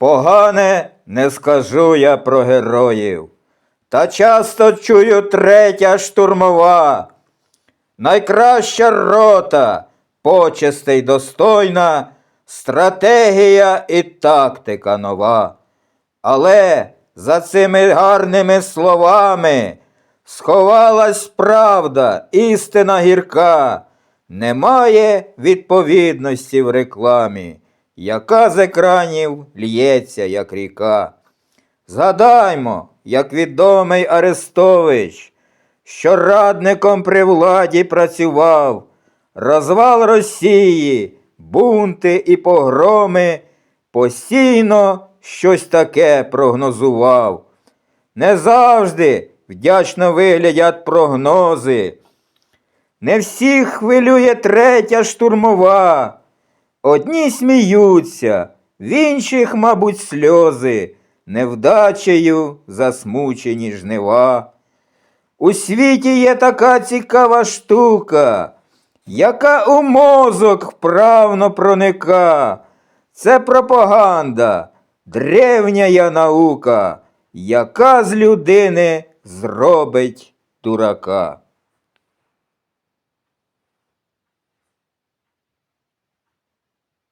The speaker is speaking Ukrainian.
Погане не скажу я про героїв. Та часто чую третя штурмова. Найкраща рота, почестей достойна, стратегія і тактика нова. Але за цими гарними словами сховалась правда, істина гірка. Немає відповідності в рекламі, яка з екранів лється, як ріка. Згадаймо, як відомий Арестович, що радником при владі працював, розвал Росії, бунти і погроми, постійно щось таке прогнозував. Не завжди вдячно виглядять прогнози. Не всіх хвилює третя штурмова. Одні сміються, в інших, мабуть, сльози, невдачею засмучені жнива. У світі є така цікава штука, яка у мозок вправно проника. Це пропаганда, древня наука, яка з людини зробить дурака.